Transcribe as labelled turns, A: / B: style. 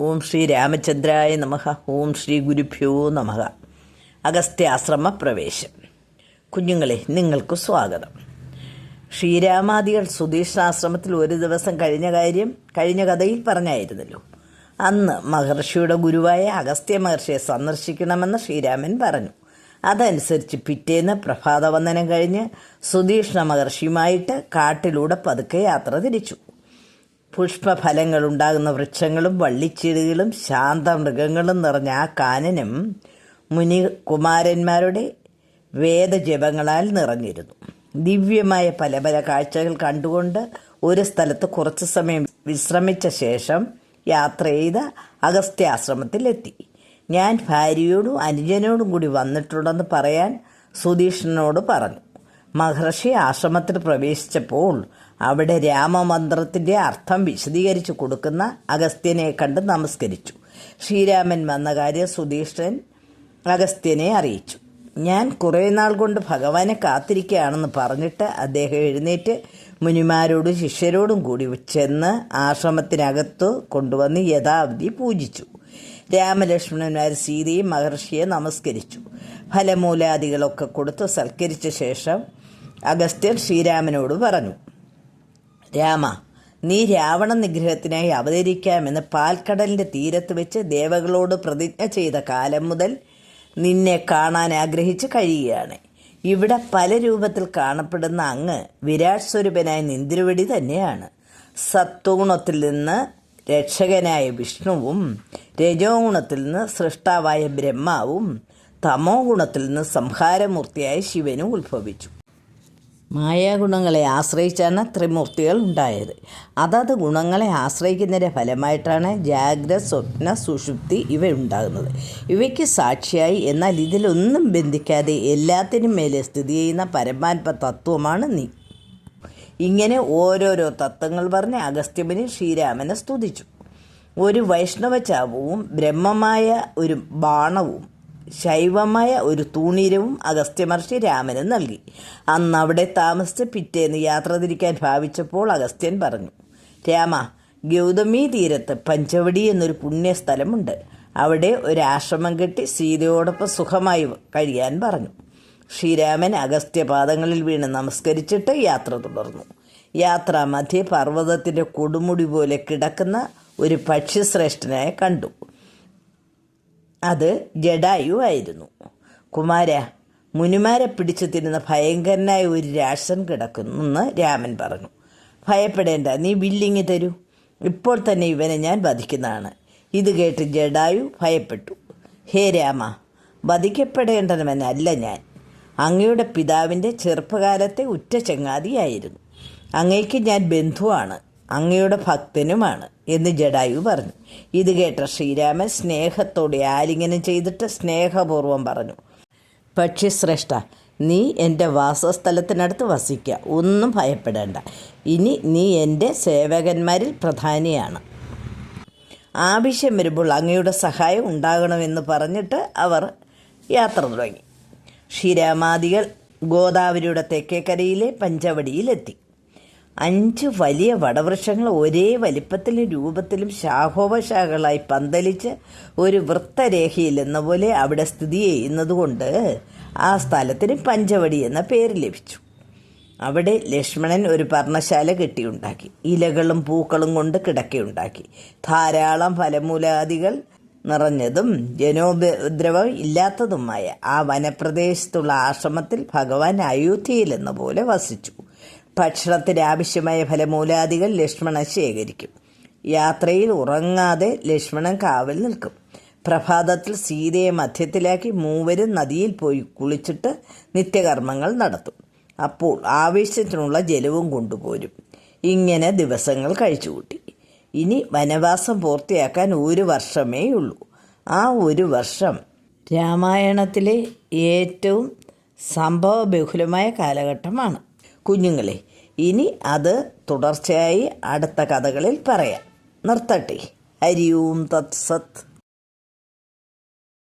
A: ഓം ശ്രീ രാമചന്ദ്രായ നമഃ. ഓം ശ്രീ ഗുരുഭ്യോ നമഃ. അഗസ്ത്യാശ്രമ പ്രവേശം കുഞ്ഞുങ്ങളെ നിങ്ങൾക്ക് സ്വാഗതം. ശ്രീരാമാദികൾ സുധീഷ്ണാശ്രമത്തിൽ ഒരു ദിവസം കഴിഞ്ഞ കാര്യം കഴിഞ്ഞ കഥയിൽ പറഞ്ഞായിരുന്നല്ലോ. അന്ന് മഹർഷിയുടെ ഗുരുവായ അഗസ്ത്യ മഹർഷിയെ സന്ദർശിക്കണമെന്ന് ശ്രീരാമൻ പറഞ്ഞു. അതനുസരിച്ച് പിറ്റേന്ന് പ്രഭാതവന്ദനം കഴിഞ്ഞ് സുധീഷ്ണ മഹർഷിയുമായിട്ട് കാട്ടിലൂടെ പതുക്കെ യാത്ര തിരിച്ചു. പുഷ്പഫലങ്ങൾ ഉണ്ടാകുന്ന വൃക്ഷങ്ങളും വള്ളിച്ചെടികളും ശാന്തമൃഗങ്ങളും നിറഞ്ഞ ആ കാനനം മുനി കുമാരന്മാരുടെ വേദജപങ്ങളാൽ നിറഞ്ഞിരുന്നു. ദിവ്യമായ പല പല കാഴ്ചകൾ കണ്ടുകൊണ്ട് ഒരു സ്ഥലത്ത് കുറച്ച് സമയം വിശ്രമിച്ച ശേഷം യാത്ര ചെയ്ത് അഗസ്ത്യാശ്രമത്തിലെത്തി ഞാൻ ഭാര്യയോടും അനുജനോടും കൂടി വന്നിട്ടുണ്ടെന്ന് പറയാൻ സുധീഷ്ണനോട് പറഞ്ഞു. മഹർഷി ആശ്രമത്തിൽ പ്രവേശിച്ചപ്പോൾ അവിടെ രാമമന്ത്രത്തിന്റെ അർത്ഥം വിശദീകരിച്ചു കൊടുക്കുന്ന അഗസ്ത്യനെ കണ്ട് നമസ്കരിച്ചു. ശ്രീരാമൻ വന്ന കാര്യം സുധീഷ്ണൻ അഗസ്ത്യനെ അറിയിച്ചു. ഞാൻ കുറേ നാൾ കൊണ്ട് ഭഗവാനെ കാത്തിരിക്കുകയാണെന്ന് പറഞ്ഞിട്ട് അദ്ദേഹം എഴുന്നേറ്റ് മുനിമാരോടും ശിഷ്യരോടും കൂടി ചെന്ന് ആശ്രമത്തിനകത്ത് കൊണ്ടുവന്ന് യഥാവധി പൂജിച്ചു. രാമലക്ഷ്മണന്മാർ സീതയും മഹർഷിയെ നമസ്കരിച്ചു. ഫലമൂലാദികളൊക്കെ കൊടുത്ത് സൽക്കരിച്ച ശേഷം അഗസ്ത്യൻ ശ്രീരാമനോട് പറഞ്ഞു രാമ നീ രാവണ നിഗ്രഹത്തിനായി അവതരിക്കാമെന്ന് പാൽക്കടലിന്റെ തീരത്ത് വെച്ച് ദേവകളോട് പ്രതിജ്ഞ ചെയ്ത കാലം മുതൽ നിന്നെ കാണാൻ ആഗ്രഹിച്ച് കഴിയുകയാണ്. ഇവിടെ പല രൂപത്തിൽ കാണപ്പെടുന്ന അങ്ങ് വിരാട് സ്വരൂപനായ നിന്ദ്രവടി തന്നെയാണ്. സത്വഗുണത്തിൽ നിന്ന് രക്ഷകനായ വിഷ്ണുവും രജോ ഗുണത്തിൽ നിന്ന് സൃഷ്ടാവായ ബ്രഹ്മാവും തമോ ഗുണത്തിൽ നിന്ന് സംഹാരമൂർത്തിയായ ശിവനും ഉത്ഭവിച്ചു. മായാഗുണങ്ങളെ ആശ്രയിച്ചാണ് ത്രിമൂർത്തികൾ ഉണ്ടായത്. അതത് ഗുണങ്ങളെ ആശ്രയിക്കുന്നതിന്റെ ഫലമായിട്ടാണ് ജാഗ്രത സ്വപ്ന സുഷുപ്തി ഇവ ഉണ്ടാകുന്നത്. ഇവയ്ക്ക് സാക്ഷിയായി എന്നാൽ ഇതിലൊന്നും ബന്ധിക്കാതെ എല്ലാത്തിനും മേലെ സ്ഥിതി ചെയ്യുന്ന പരമാത്മ തത്വമാണ് നീ. ഇങ്ങനെ ഓരോരോ തത്വങ്ങൾ പറഞ്ഞ് അഗസ്ത്യമുനി ശ്രീരാമനെ സ്തുതിച്ചു. ഒരു വൈഷ്ണവ ചാപവും ബ്രഹ്മമായ ഒരു ബാണവും ശൈവമായ ഒരു തൂണീരവും അഗസ്ത്യമർഷി രാമന് നൽകി. അന്ന് അവിടെ താമസിച്ച് പിറ്റേന്ന് യാത്ര തിരിക്കാൻ ഭാവിച്ചപ്പോൾ അഗസ്ത്യൻ പറഞ്ഞു രാമ ഗൗതമി തീരത്ത് പഞ്ചവടി എന്നൊരു പുണ്യസ്ഥലമുണ്ട്. അവിടെ ഒരാശ്രമം കെട്ടി സീതയോടൊപ്പം സുഖമായി കഴിയാൻ പറഞ്ഞു. ശ്രീരാമൻ അഗസ്ത്യപാദങ്ങളിൽ വീണ് നമസ്കരിച്ചിട്ട് യാത്ര തുടർന്നു. യാത്ര മധ്യേ പർവതത്തിന്റെ കൊടുമുടി പോലെ കിടക്കുന്ന ഒരു പക്ഷിശ്രേഷ്ഠനെ കണ്ടു. അത് ജഡായു ആയിരുന്നു. കുമാര മുനിമാരെ പിടിച്ചു തിരുന്ന ഭയങ്കരനായ ഒരു രാക്ഷൻ കിടക്കുന്നെന്ന് രാമൻ പറഞ്ഞു. ഭയപ്പെടേണ്ട നീ ബില്ലിങ് തരൂ. ഇപ്പോൾ തന്നെ ഇവനെ ഞാൻ വധിക്കുന്നതാണ്. ഇത് കേട്ട് ജഡായു ഭയപ്പെട്ടു. ഹേ രാമ വധിക്കപ്പെടേണ്ടവനല്ല ഞാൻ. അങ്ങയുടെ പിതാവിന്റെ ചെറുപ്പകാലത്തെ ഉറ്റ ചങ്ങാതിയായിരുന്നു. അങ്ങയ്ക്ക് ഞാൻ ബന്ധുവാണ്. അങ്ങയുടെ ഭക്തനുമാണ് എന്ന് ജഡായു പറഞ്ഞു. ഇത് കേട്ട ശ്രീരാമൻ സ്നേഹത്തോടെ ആലിംഗനം ചെയ്തിട്ട് സ്നേഹപൂർവം പറഞ്ഞു. പക്ഷി ശ്രേഷ്ഠ നീ എന്റെ വാസസ്ഥലത്തിനടുത്ത് വസിക്കുക ഒന്നും ഭയപ്പെടേണ്ട. ഇനി നീ എന്റെ സേവകന്മാരിൽ പ്രധാനിയാണ്. ആവശ്യം വരുമ്പോൾ അങ്ങയുടെ സഹായം ഉണ്ടാകണമെന്ന് പറഞ്ഞിട്ട് അവർ യാത്ര തുടങ്ങി. ശ്രീരാമാദികൾ ഗോദാവരിയുടെ തെക്കേക്കരയിലെ പഞ്ചവടിയിലെത്തി. അഞ്ച് വലിയ വടവൃക്ഷങ്ങൾ ഒരേ വലിപ്പത്തിലും രൂപത്തിലും ശാഖോപശാഖകളായി പന്തലിച്ച് ഒരു വൃത്തരേഖയിൽ എന്ന പോലെ അവിടെ സ്ഥിതി ചെയ്യുന്നതുകൊണ്ട് ആ സ്ഥലത്തിന് പഞ്ചവടി എന്ന പേര് ലഭിച്ചു. അവിടെ ലക്ഷ്മണൻ ഒരു പർണശാല കെട്ടിയുണ്ടാക്കി. ഇലകളും പൂക്കളും കൊണ്ട് കിടക്കയുണ്ടാക്കി. ധാരാളം ഫലമൂലാദികൾ നിറഞ്ഞതും ജനോപദ്രവം ഇല്ലാത്തതുമായ ആ വനപ്രദേശത്തുള്ള ആശ്രമത്തിൽ ഭഗവാൻ അയോധ്യയിൽ എന്ന പോലെ വസിച്ചു. ഭക്ഷണത്തിന് ആവശ്യമായ ഫലമൂലാദികൾ ലക്ഷ്മണൻ ശേഖരിക്കും. യാത്രയിൽ ഉറങ്ങാതെ ലക്ഷ്മണൻ കാവൽ നിൽക്കും. പ്രഭാതത്തിൽ സീതയെ മധ്യത്തിലാക്കി മൂവരും നദിയിൽ പോയി കുളിച്ചിട്ട് നിത്യകർമ്മങ്ങൾ നടത്തും. അപ്പോൾ ആവശ്യത്തിനുള്ള ജലവും കൊണ്ടുപോരും. ഇങ്ങനെ ദിവസങ്ങൾ കഴിച്ചുകൂട്ടി. ഇനി വനവാസം പൂർത്തിയാക്കാൻ ഒരു വർഷമേ ഉള്ളൂ. ആ ഒരു വർഷം രാമായണത്തിലെ ഏറ്റവും സംഭവബഹുലമായ കാലഘട്ടമാണ്. കുഞ്ഞുങ്ങളെ ഇനി അത് തുടർച്ചയായി അടുത്ത കഥകളിൽ പറയാം. നിർത്തട്ടെ. ഹരി ഓം തത്സത്ത്